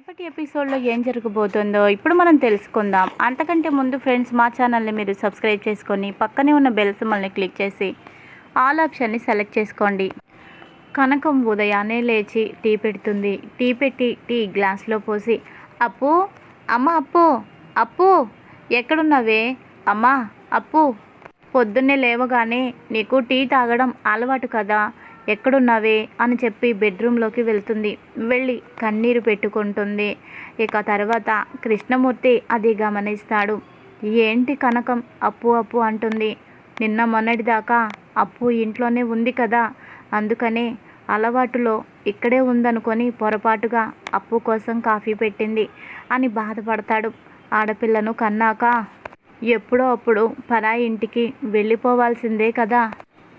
రేపటి ఎపిసోడ్లో ఏం జరగబోతుందో ఇప్పుడు మనం తెలుసుకుందాం. అంతకంటే ముందు ఫ్రెండ్స్ మా ఛానల్ని మీరు సబ్స్క్రైబ్ చేసుకొని పక్కనే ఉన్న బెల్ సిమ్మల్ని క్లిక్ చేసి ఆల్ ఆప్షన్ని సెలెక్ట్ చేసుకోండి. కనకం ఉదయాన్నే లేచి టీ పెడుతుంది. టీ పెట్టి టీ గ్లాస్లో పోసి అప్పు అమ్మ అప్పు అప్పు ఎక్కడున్నావే? అమ్మా అప్పు పొద్దున్నే లేవగానే నీకు టీ తాగడం అలవాటు కదా? ఎక్కడున్నావే? అని చెప్పి బెడ్రూమ్లోకి వెళ్తుంది. వెళ్ళి కన్నీరు పెట్టుకుంటుంది. ఇక తర్వాత కృష్ణమూర్తి అది గమనిస్తాడు. ఏంటి కనకం? అప్పు అప్పు అంటుంది. నిన్న మొన్నటిదాకా అప్పు ఇంట్లోనే ఉంది కదా. అందుకనే అలవాటులో ఇక్కడే ఉందనుకొని పొరపాటుగా అప్పు కోసం కాఫీ పెట్టింది అని బాధపడతాడు ఆడపిల్లను కన్నాక. ఎప్పుడో అప్పుడు పరాయి ఇంటికి వెళ్ళిపోవాల్సిందే కదా.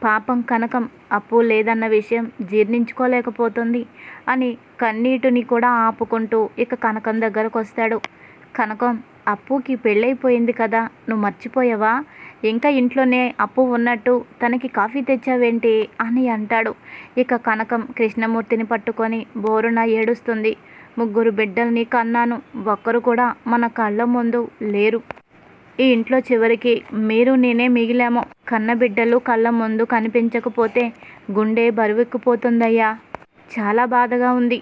పాపం కనకం అప్పు లేదన్న విషయం జీర్ణించుకోలేకపోతుంది అని కన్నీటిని కూడా ఆపుకుంటూ ఇక కనకం దగ్గరకు వస్తాడు. కనకం అప్పుకి పెళ్ళైపోయింది కదా నువ్వు మర్చిపోయావా? ఇంకా ఇంట్లోనే అప్పు ఉన్నట్టు తనకి కాఫీ తెచ్చావేంటి అని అంటాడు. ఇక కనకం కృష్ణమూర్తిని పట్టుకొని బోరున ఏడుస్తుంది. ముగ్గురు బిడ్డల్ని కన్నాను. ఒక్కరు కూడా మన కళ్ళ ముందు లేరు. ఈ ఇంట్లో చివరికి మీరు నేనే మిగిలాము. కన్నబిడ్డలు కళ్ళ ముందు కనిపించకపోతే గుండె బరువెక్కిపోతుందయ్యా. చాలా బాధగా ఉంది.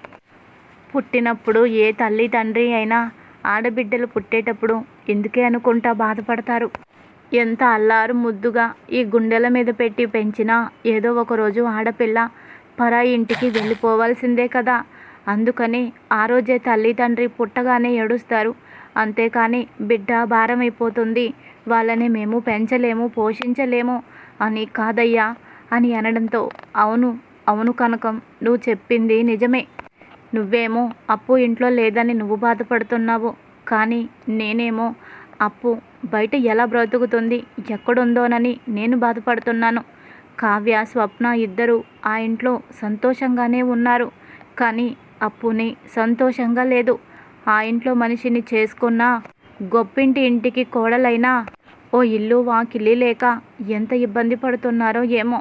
పుట్టినప్పుడు ఏ తల్లి తండ్రి అయినా ఆడబిడ్డలు పుట్టేటప్పుడు ఎందుకే అనుకుంటా బాధపడతారు? ఎంత అల్లారు ముద్దుగా ఈ గుండెల మీద పెట్టి పెంచినా ఏదో ఒక రోజు ఆడపిల్ల పరాయి ఇంటికి వెళ్ళిపోవాల్సిందే కదా. అందుకని ఆ రోజే తల్లి తండ్రి పుట్టగానే ఏడుస్తారు. అంతేకాని బిడ్డ భారం అయిపోతుంది వాళ్ళని మేము పెంచలేము పోషించలేము. అని కాదయ్యా అని అనడంతో అవును అవును కనకం నువ్వు చెప్పింది నిజమే. నువ్వేమో అప్పు ఇంట్లో లేదని నువ్వు బాధపడుతున్నావు. కానీ నేనేమో అప్పు బయట ఎలా బ్రతుకుతుంది ఎక్కడుందోనని నేను బాధపడుతున్నాను. కావ్య స్వప్న ఇద్దరు ఆ ఇంట్లో సంతోషంగానే ఉన్నారు. కానీ అప్పుని సంతోషంగా లేదు. ఆ ఇంట్లో మనిషిని చేసుకున్న గొప్పింటి ఇంటికి కోడలైనా ఓ ఇల్లు వాకిలి లేక ఎంత ఇబ్బంది పడుతున్నారో ఏమో.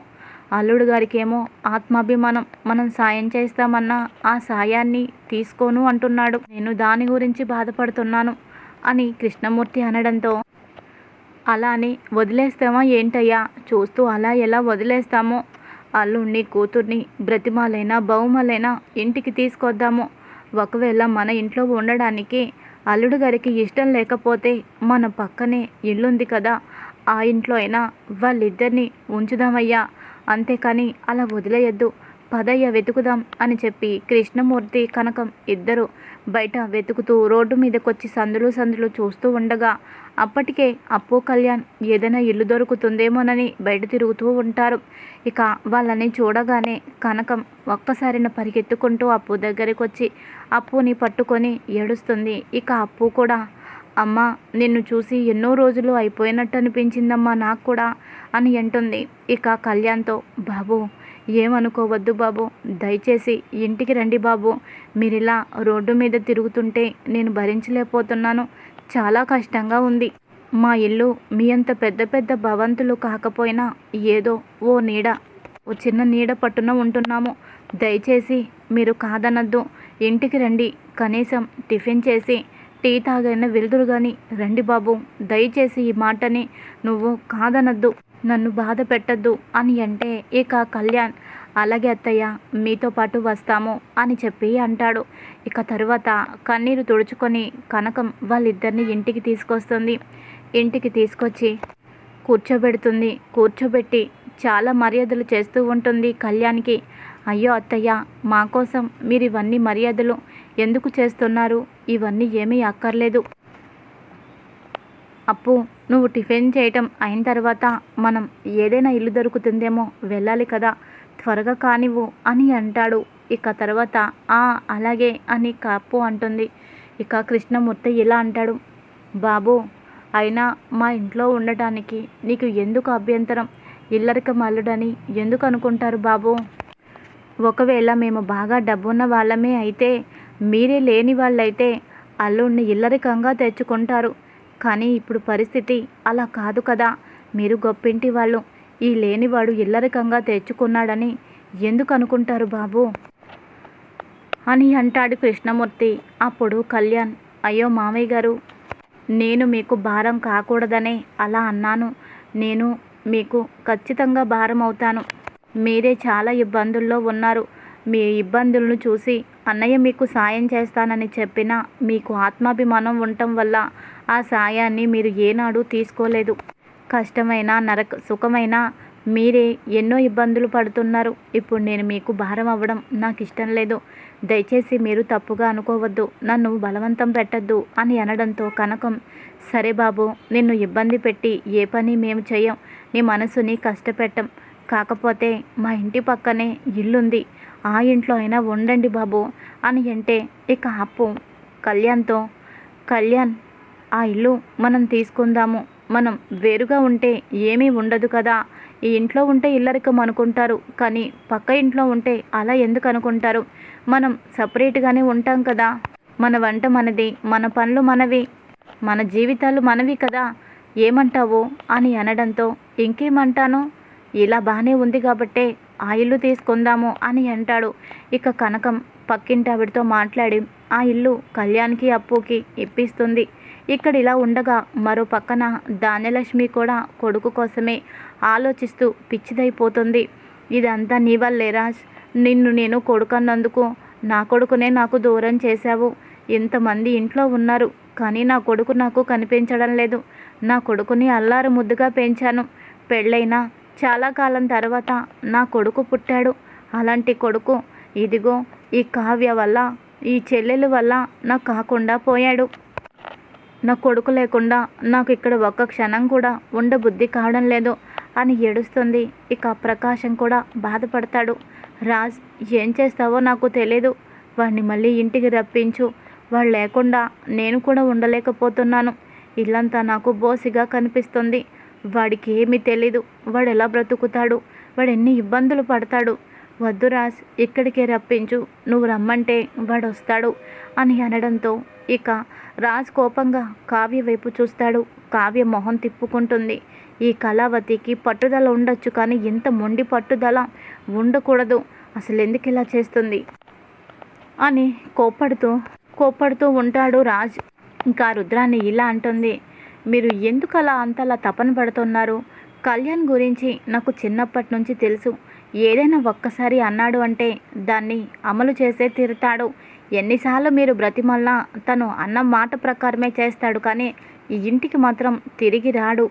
అల్లుడు గారికేమో ఆత్మాభిమానం మనం సాయం చేస్తామన్నా ఆ సాయాన్ని తీసుకోను అంటున్నాడు. నేను దాని గురించి బాధపడుతున్నాను అని కృష్ణమూర్తి అనడంతో అలా అని వదిలేస్తామా ఏంటయ్యా? చూస్తూ అలా ఎలా వదిలేస్తామో? అల్లుణ్ణి కూతుర్ని బ్రతిమాలైనా బహుమలైనా ఇంటికి తీసుకొద్దాము. ఒకవేళ మన ఇంట్లో ఉండడానికి అల్లుడు గారికి ఇష్టం లేకపోతే మన పక్కనే ఇల్లుంది కదా ఆ ఇంట్లో అయినా వాళ్ళిద్దరిని ఉంచుదామయ్యా. అంతేకాని అలా వదిలేయద్దు. పదయ్య వెతుకుదాం అని చెప్పి కృష్ణమూర్తి కనకం ఇద్దరు బయట వెతుకుతూ రోడ్డు మీదకొచ్చి సందులు సందులు చూస్తూ ఉండగా అప్పటికే అప్పు కళ్యాణ్ ఏదైనా ఇల్లు దొరుకుతుందేమోనని బయట తిరుగుతూ ఉంటారు. ఇక వాళ్ళని చూడగానే కనకం ఒక్కసారిన పరిగెత్తుకుంటూ అప్పు దగ్గరికి వచ్చి అప్పుని పట్టుకొని ఏడుస్తుంది. ఇక అప్పు కూడా అమ్మ నిన్ను చూసి ఎన్నో రోజులు అయిపోయినట్టు అనిపించిందమ్మా నాకు కూడా అని అంటుంది. ఇక కళ్యాణ్తో బాబు ఏమనుకోవద్దు బాబు. దయచేసి ఇంటికి రండి బాబు. మీరిలా రోడ్డు మీద తిరుగుతుంటే నేను భరించలేకపోతున్నాను. చాలా కష్టంగా ఉంది. మా ఇల్లు మీ అంత పెద్ద పెద్ద భవంతులు కాకపోయినా ఏదో ఓ నీడ ఓ చిన్న నీడ పట్టున ఉంటున్నాము. దయచేసి మీరు కాదనద్దు. ఇంటికి రండి. కనీసం టిఫిన్ చేసి టీ తాగైన వెలుదురు కానీ రండి బాబు. దయచేసి ఈ మాటని నువ్వు కాదనద్దు. నన్ను బాధ పెట్టద్దు అని అంటే ఇక కళ్యాణ్ అలాగే అత్తయ్య మీతో పాటు వస్తాము అని చెప్పి అంటాడు. ఇక తరువాత కన్నీరు తుడుచుకొని కనకం వాళ్ళిద్దరిని ఇంటికి తీసుకొస్తుంది. ఇంటికి తీసుకొచ్చి కూర్చోబెడుతుంది. కూర్చోబెట్టి చాలా మర్యాదలు చేస్తూ ఉంటుంది కళ్యాణ్కి. అయ్యో అత్తయ్య మా కోసం మీరు ఇవన్నీ మర్యాదలు. ఎందుకు చేస్తున్నారు? ఇవన్నీ ఏమీ అక్కర్లేదు. అప్పు నువ్వు టిఫిన్ చేయటం అయిన తర్వాత మనం ఏదైనా ఇల్లు దొరుకుతుందేమో వెళ్ళాలి కదా. త్వరగా కానివ్వు అని అంటాడు. ఇక తర్వాత ఆ అలాగే అని కప్పు అంటుంది. ఇక కృష్ణమూర్తి ఇలా అంటాడు. బాబు అయినా మా ఇంట్లో ఉండటానికి నీకు ఎందుకు అభ్యంతరం? ఇల్లరిక మల్లుడని ఎందుకు అనుకుంటారు బాబు? ఒకవేళ మేము బాగా డబ్బున్న వాళ్ళమే అయితే మీరే లేని వాళ్ళైతే అల్లుడిని ఇల్లరికంగా తెచ్చుకుంటారు. కానీ ఇప్పుడు పరిస్థితి అలా కాదు కదా. మీరు గొప్పింటి వాళ్ళు. ఈ లేనివాడు ఇల్లరికంగా తెచ్చుకున్నాడని ఎందుకు అనుకుంటారు బాబు? అని అంటాడు కృష్ణమూర్తి. అప్పుడు కళ్యాణ్ అయ్యో మామయ్య గారు నేను మీకు భారం కాకూడదనే అలా అన్నాను. నేను మీకు ఖచ్చితంగా భారం అవుతాను. మీరే చాలా ఇబ్బందుల్లో ఉన్నారు. మీ ఇబ్బందులను చూసి అన్నయ్య మీకు సాయం చేస్తానని చెప్పినా మీకు ఆత్మాభిమానం ఉండటం వల్ల ఆ సాయాన్ని మీరు ఏనాడు తీసుకోలేదు. కష్టమైన నరక సుఖమైన మీరే ఎన్నో ఇబ్బందులు పడుతున్నారు. ఇప్పుడు నేను మీకు భారం అవ్వడం నాకు ఇష్టం లేదు. దయచేసి మీరు తప్పుగా అనుకోవద్దు. నన్ను బలవంతం పెట్టద్దు అని అనడంతో కనకం సరే బాబు నిన్ను ఇబ్బంది పెట్టి ఏ పని మేము చేయం నీ మనసుని కష్టపెట్టం. కాకపోతే మా ఇంటి పక్కనే ఇల్లుంది. ఆ ఇంట్లో అయినా ఉండండి బాబు అని అంటే ఇక అప్పు కళ్యాణ్తో కళ్యాణ్ ఆ ఇల్లు మనం తీసుకుందాము. మనం వేరుగా ఉంటే ఏమీ ఉండదు కదా. ఈ ఇంట్లో ఉంటే ఇల్లరికం అనుకుంటారు. కానీ పక్క ఇంట్లో ఉంటే అలా ఎందుకు అనుకుంటారు? మనం సపరేట్గానే ఉంటాం కదా. మన వంట మనది మన పనులు మనవి మన జీవితాలు మనవి కదా. ఏమంటావు? అని అనడంతో ఇంకేమంటాను? ఇలా బాగానే ఉంది కాబట్టే ఆ ఇల్లు తీసుకుందాము అని అంటాడు. ఇక కనకం పక్కింటి ఆవిడతో మాట్లాడి ఆ ఇల్లు కళ్యాణ్కి అప్పుకి ఇప్పిస్తుంది. ఇక్కడ ఇలా ఉండగా మరో పక్కన ధాన్యలక్ష్మి కూడా కొడుకు కోసమే ఆలోచిస్తూ పిచ్చిదైపోతుంది. ఇదంతా నీ వల్లే రాజ్. నిన్ను నేను కొడుకన్నందుకు నా కొడుకునే నాకు దూరం చేశావు. ఇంతమంది ఇంట్లో ఉన్నారు కానీ నా కొడుకు నాకు కనిపించడం లేదు. నా కొడుకుని అల్లారు ముద్దుగా పెంచాను. పెళ్ళైనా చాలా కాలం తర్వాత నా కొడుకు పుట్టాడు. అలాంటి కొడుకు ఇదిగో ఈ కావ్య వల్ల ఈ చెల్లెల వల్ల నాకు కాకుండా పోయాడు. నా కొడుకు లేకుండా నాకు ఇక్కడ ఒక్క క్షణం కూడా ఉండబుద్ధి కావడం లేదు అని ఏడుస్తుంది. ఇక ప్రకాశం కూడా బాధపడతాడు. రాజ్ ఏం చేస్తావో నాకు తెలియదు వాడిని మళ్ళీ ఇంటికి రప్పించు. వాడు లేకుండా నేను కూడా ఉండలేకపోతున్నాను. ఇల్లంతా నాకు బోసిగా కనిపిస్తుంది. వాడికి ఏమీ తెలీదు. వాడు ఎలా బ్రతుకుతాడు? వాడు ఎన్ని ఇబ్బందులు పడతాడు? వద్దు రాజ్ ఇక్కడికే రప్పించు. నువ్వు రమ్మంటే వాడు వస్తాడు అని అనడంతో ఇక రాజ్ కోపంగా కావ్య వైపు చూస్తాడు. కావ్య మొహం తిప్పుకుంటుంది. ఈ కళావతికి పట్టుదల ఉండొచ్చు కానీ ఇంత మొండి పట్టుదల ఉండకూడదు. అసలు ఎందుకు ఇలా చేస్తుంది? అని కోప్పడుతూ కోప్పడుతూ ఉంటాడు రాజ్. ఇంకా రుద్రాన్ని ఇలా అంటుంది. మీరు ఎందుకు అలా అంతలా తపన పడుతున్నారు? కళ్యాణ్ గురించి నాకు చిన్నప్పటి నుంచి తెలుసు. ఏదైనా ఒక్కసారి అన్నాడు అంటే దాన్ని అమలు చేసే తీరుతాడు. ఎన్నిసార్లు మీరు బ్రతిమల్లా తను అన్న మాట ప్రకారమే చేస్తాడు కానీ ఈ ఇంటికి మాత్రం తిరిగి రాడు.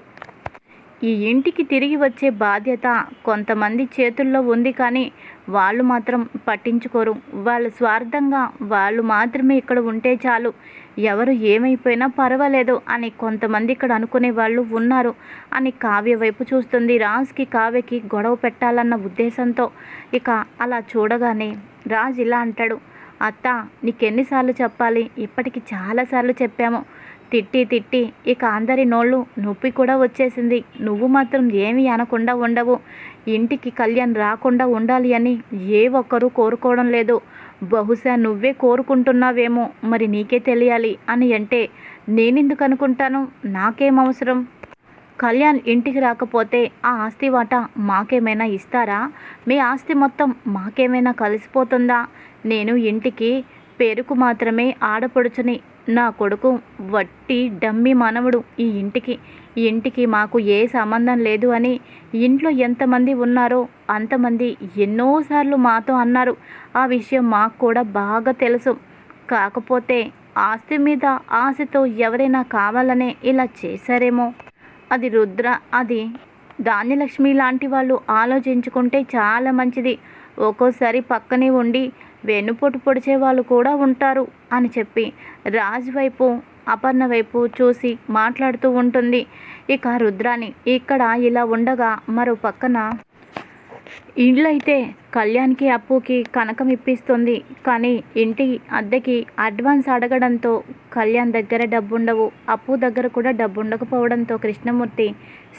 ఈ ఇంటికి తిరిగి వచ్చే బాధ్యత కొంతమంది చేతుల్లో ఉంది కానీ వాళ్ళు మాత్రం పట్టించుకోరు. వాళ్ళు స్వార్థంగా వాళ్ళు మాత్రమే ఇక్కడ ఉంటే చాలు. ఎవరు ఏమైపోయినా పర్వాలేదు అని కొంతమంది ఇక్కడ అనుకునే వాళ్ళు ఉన్నారు. అని కావ్య వైపు చూస్తుంది. రాజ్కి కావ్యకి గొడవ పెట్టాలన్న ఉద్దేశంతో. ఇక అలా చూడగానే రాజ్ ఇలా అంటాడు. అత్త నీకెన్నిసార్లు చెప్పాలి? ఇప్పటికి చాలాసార్లు చెప్పాము. తిట్టి తిట్టి ఇక అందరి నోళ్ళు నొప్పి కూడా వచ్చేసింది. నువ్వు మాత్రం ఏమీ అనకుండా ఉండవు. ఇంటికి కళ్యాణ్ రాకుండా ఉండాలి అని ఏ ఒక్కరూ కోరుకోవడం లేదు. బహుశా నువ్వే కోరుకుంటున్నావేమో మరి నీకే తెలియాలి అని అంటే నేనెందుకు అనుకుంటాను? నాకేం అవసరం? కళ్యాణ్ ఇంటికి రాకపోతే ఆ ఆస్తి వాటా మాకేమైనా ఇస్తారా? మీ ఆస్తి మొత్తం మాకేమైనా కలిసిపోతుందా? నేను ఇంటికి పేరుకు మాత్రమే ఆడపడుచుని నా కొడుకు వట్టి డమ్మి మనవడు ఈ ఇంటికి. ఈ ఇంటికి మాకు ఏ సంబంధం లేదు అని ఇంట్లో ఎంతమంది ఉన్నారో అంతమంది ఎన్నోసార్లు మాతో అన్నారు. ఆ విషయం మాకు కూడా బాగా తెలుసు. కాకపోతే ఆస్తి మీద ఆశతో ఎవరైనా కావాలనే ఇలా చేశారేమో? అది రుద్ర అది ధాన్యలక్ష్మి లాంటి వాళ్ళు ఆలోచించుకుంటే చాలా మంచిది. ఒక్కోసారి పక్కనే ఉండి వెన్నుపోటు పొడిచే వాళ్ళు కూడా ఉంటారు అని చెప్పి రాజ్ వైపు అపర్ణ వైపు చూసి మాట్లాడుతూ ఉంటుంది. ఇక రుద్రాని ఇక్కడ ఇలా ఉండగా మరో పక్కన ఇళ్ళైతే కళ్యాణ్కి అప్పుకి కనకం ఇప్పిస్తుంది. కానీ ఇంటి అద్దెకి అడ్వాన్స్ అడగడంతో కళ్యాణ్ దగ్గర డబ్బుండవు. అప్పు దగ్గర కూడా డబ్బు ఉండకపోవడంతో కృష్ణమూర్తి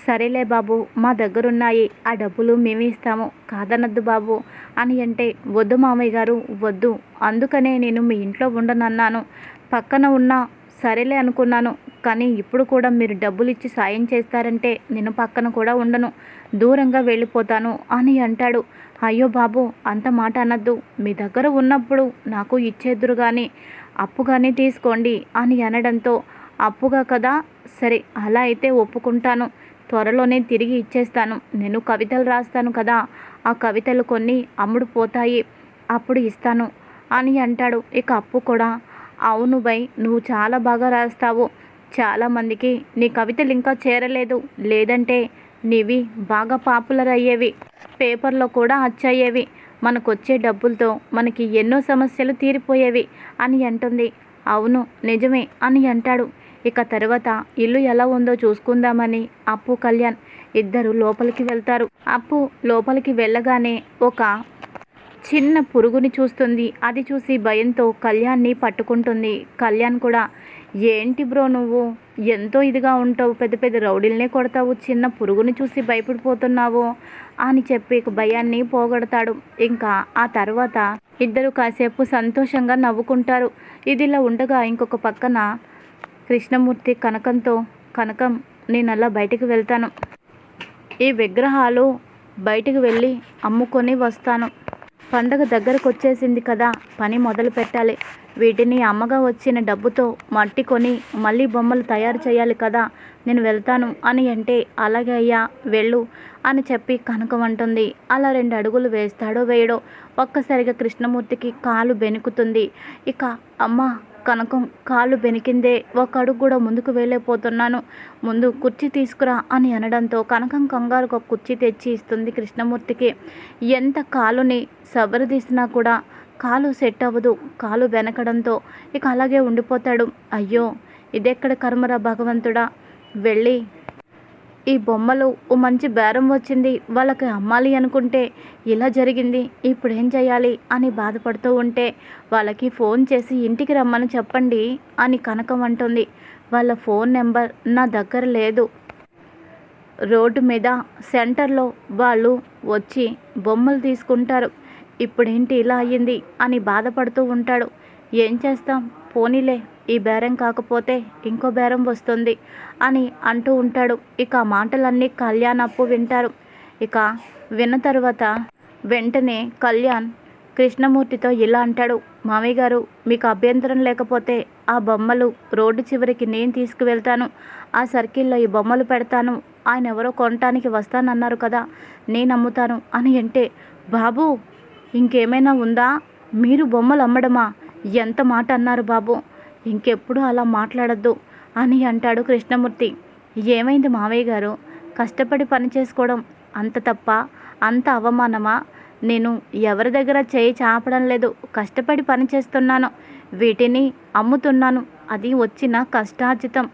సరేలే బాబు మా దగ్గరున్నాయి. ఆ డబ్బులు మేము ఇస్తాము. కాదనద్దు బాబు అని అంటే వద్దు మామయ్య గారు వద్దు. అందుకనే నేను మీ ఇంట్లో ఉండనన్నాను. పక్కన ఉన్న సరేలే అనుకున్నాను. కానీ ఇప్పుడు కూడా మీరు డబ్బులు ఇచ్చి సాయం చేస్తారంటే నేను పక్కన కూడా ఉండను. దూరంగా వెళ్ళిపోతాను అని అంటాడు. అయ్యో బాబు అంత మాట అనద్దు. మీ దగ్గర ఉన్నప్పుడు నాకు ఇచ్చేద్దురు కానీ అప్పు కానీ తీసుకోండి అని అనడంతో అప్పుగా కదా? సరే అలా అయితే ఒప్పుకుంటాను. త్వరలోనే తిరిగి ఇచ్చేస్తాను. నేను కవితలు రాస్తాను కదా. ఆ కవితలు కొన్ని అమ్ముడు పోతాయి. అప్పుడు ఇస్తాను అని అంటాడు. ఇక అప్పు కూడా అవును బై నువ్వు చాలా బాగా రాస్తావు. చాలామందికి నీ కవితలు ఇంకా చేరలేదు. లేదంటే నీవి బాగా పాపులర్ అయ్యేవి పేపర్లో కూడా అచ్చయ్యేవి. మనకొచ్చే డబ్బులతో మనకి ఎన్నో సమస్యలు తీరిపోయేవి అని అంటుంది. అవును నిజమే అని అంటాడు. ఇక తర్వాత ఇల్లు ఎలా ఉందో చూసుకుందామని అప్పు కళ్యాణ్ ఇద్దరు లోపలికి వెళ్తారు. అప్పు లోపలికి వెళ్ళగానే ఒక చిన్న పురుగుని చూస్తుంది. అది చూసి భయంతో కళ్యాణ్ని పట్టుకుంటుంది. కళ్యాణ్ కూడా ఏంటి బ్రో నువ్వు? ఎంతో ఇదిగా ఉంటావు. పెద్ద పెద్ద రౌడీలనే కొడతావు. చిన్న పురుగుని చూసి భయపడిపోతున్నావు అని చెప్పి భయాన్ని పోగొడతాడు. ఇంకా ఆ తర్వాత ఇద్దరు కాసేపు సంతోషంగా నవ్వుకుంటారు. ఇదిలా ఉండగా ఇంకొక పక్కన కృష్ణమూర్తి కనకంతో కనకం నేను అలా బయటికి వెళ్తాను. ఈ విగ్రహాలు బయటికి వెళ్ళి అమ్ముకొని వస్తాను. పండగ దగ్గరకు వచ్చేసింది కదా పని మొదలు పెట్టాలి. వీటిని అమ్మగా వచ్చిన డబ్బుతో మట్టి కొని మళ్ళీ బొమ్మలు తయారు చేయాలి కదా నేను వెళ్తాను అని అంటే అలాగే అయ్యా వెళ్ళు అని చెప్పి కనకమంటుంది అలా రెండు అడుగులు వేస్తాడో వేయడో ఒక్కసారిగా కృష్ణమూర్తికి కాలు బెనుకుతుంది. ఇక అమ్మ కనకం కాలు బెనికిందే. ఒక అడుగు కూడా ముందుకు వెళ్ళిపోతున్నాను ముందు కుర్చీ తీసుకురా అని అనడంతో కనకం కంగారుకు ఒక కుర్చీ తెచ్చి ఇస్తుంది కృష్ణమూర్తికి. ఎంత కాలుని సబరదీసినా కూడా కాలు సెట్ అవ్వదు. కాలు వెనకడంతో ఇక అలాగే ఉండిపోతాడు. అయ్యో ఇదెక్కడ కర్మరా భగవంతుడా? వెళ్ళి ఈ బొమ్మలు ఓ మంచి బేరం వచ్చింది. వాళ్ళకి అమ్మాలి అనుకుంటే ఇలా జరిగింది. ఇప్పుడు ఏం చేయాలి అని బాధపడుతూ ఉంటే వాళ్ళకి ఫోన్ చేసి ఇంటికి రమ్మని చెప్పండి అని కనకం అంటుంది. వాళ్ళ ఫోన్ నెంబర్ నా దగ్గర లేదు. రోడ్డు మీద సెంటర్లో వాళ్ళు వచ్చి బొమ్మలు తీసుకుంటారు. ఇప్పుడేంటి ఇలా అయ్యింది అని బాధపడుతూ ఉంటాడు. ఏం చేస్తాం? పోనీలే ఈ బేరం కాకపోతే ఇంకో బేరం వస్తుంది అని అంటూ ఉంటాడు. ఇక ఆ మాటలన్నీ కళ్యాణ్ అప్పు వింటారు. ఇక విన్న తర్వాత వెంటనే కళ్యాణ్ కృష్ణమూర్తితో ఇలా అంటాడు. మామయ్య గారు మీకు అభ్యంతరం లేకపోతే ఆ బొమ్మలు రోడ్డు చివరికి నేను తీసుకువెళ్తాను. ఆ సర్కిల్లో ఈ బొమ్మలు పెడతాను. ఆయన ఎవరో కొనటానికి వస్తానన్నారు కదా నేను అమ్ముతాను అని అంటే బాబు ఇంకేమైనా ఉందా? మీరు బొమ్మలు అమ్మడమా? ఎంత మాట అన్నారు బాబు. ఇంకెప్పుడు అలా మాట్లాడద్దు అని అంటాడు కృష్ణమూర్తి. ఏమైంది మావయ్య గారు? కష్టపడి పని చేసుకోవడం అంత తప్ప? అంత అవమానమా? నేను ఎవరి దగ్గర చేయి చాపడం లేదు. కష్టపడి పని చేస్తున్నాను. వీటిని అమ్ముతున్నాను. అది వచ్చిన కష్టార్జితం.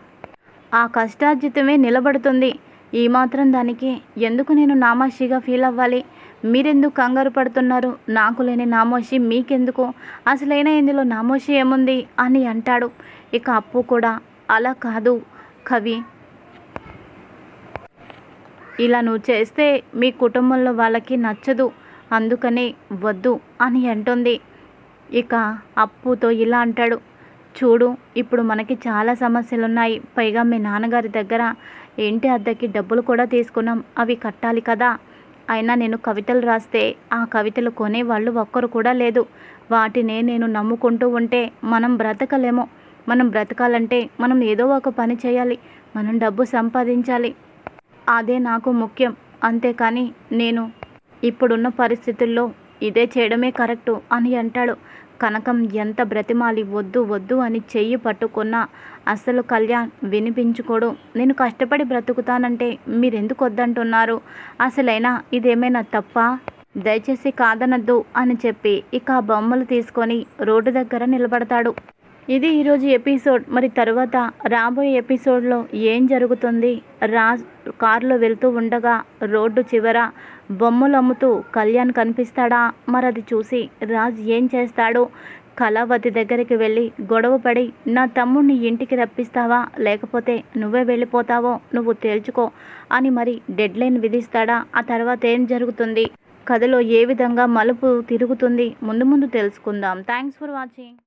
ఆ కష్టార్జితమే నిలబడుతుంది. ఈ మాత్రం దానికి ఎందుకు నేను నామాషిగా ఫీల్ అవ్వాలి? మీరెందుకు కంగారు పడుతున్నారు? నాకు లేని నామోషి మీకెందుకు? అసలైన ఇందులో నామోషి ఏముంది? అని అంటాడు. ఇక అప్పు కూడా అలా కాదు కవి. ఇలా నువ్వు చేస్తే మీ కుటుంబంలో వాళ్ళకి నచ్చదు. అందుకనే వద్దు అని అంటుంది. ఇక అప్పుతో ఇలా అంటాడు. చూడు ఇప్పుడు మనకి చాలా సమస్యలు ఉన్నాయి పైగా మీ నాన్నగారి దగ్గర ఇంటి అద్దెకి డబ్బులు కూడా తీసుకున్నాం అవి కట్టాలి కదా. అయినా నేను కవితలు రాస్తే ఆ కవితలు కొనేవాళ్ళు ఒక్కరు కూడా లేదు. వాటినే నేను నమ్ముకుంటూ ఉంటే మనం బ్రతకలేమో. మనం బ్రతకాలంటే మనం ఏదో ఒక పని చేయాలి. మనం డబ్బు సంపాదించాలి. అదే నాకు ముఖ్యం. అంతేకాని నేను ఇప్పుడున్న పరిస్థితుల్లో ఇదే చేయడమే కరెక్టు అని అంటాడు. కనకం ఎంత బ్రతిమాలి వద్దు వద్దు అని చెయ్యి పట్టుకున్నా అసలు కళ్యాణ్ వినిపించుకోడు. నేను కష్టపడి బ్రతుకుతానంటే మీరెందుకు వద్దంటున్నారు? అసలైనా ఇదేమైనా తప్ప? దయచేసి కాదనద్దు అని చెప్పి ఇక ఆ బొమ్మలు తీసుకొని రోడ్డు దగ్గర నిలబడతాడు. ఇది ఈరోజు ఎపిసోడ్. మరి తర్వాత రాబోయే ఎపిసోడ్లో ఏం జరుగుతుంది? రాజ్ కారులో వెళ్తూ ఉండగా రోడ్డు చివర బొమ్మలు అమ్ముతూ కళ్యాణ్ కనిపిస్తాడా? మరి అది చూసి రాజ్ ఏం చేస్తాడు? కళావతి దగ్గరికి వెళ్ళి గొడవపడి నా తమ్ముడిని ఇంటికి రప్పిస్తావా? లేకపోతే నువ్వే వెళ్ళిపోతావో? నువ్వు తేల్చుకో అని మరి డెడ్ లైన్ విధిస్తాడా? ఆ తర్వాత ఏం జరుగుతుంది? కథలో ఏ విధంగా మలుపు తిరుగుతుంది? ముందు ముందు తెలుసుకుందాం. Thanks for watching.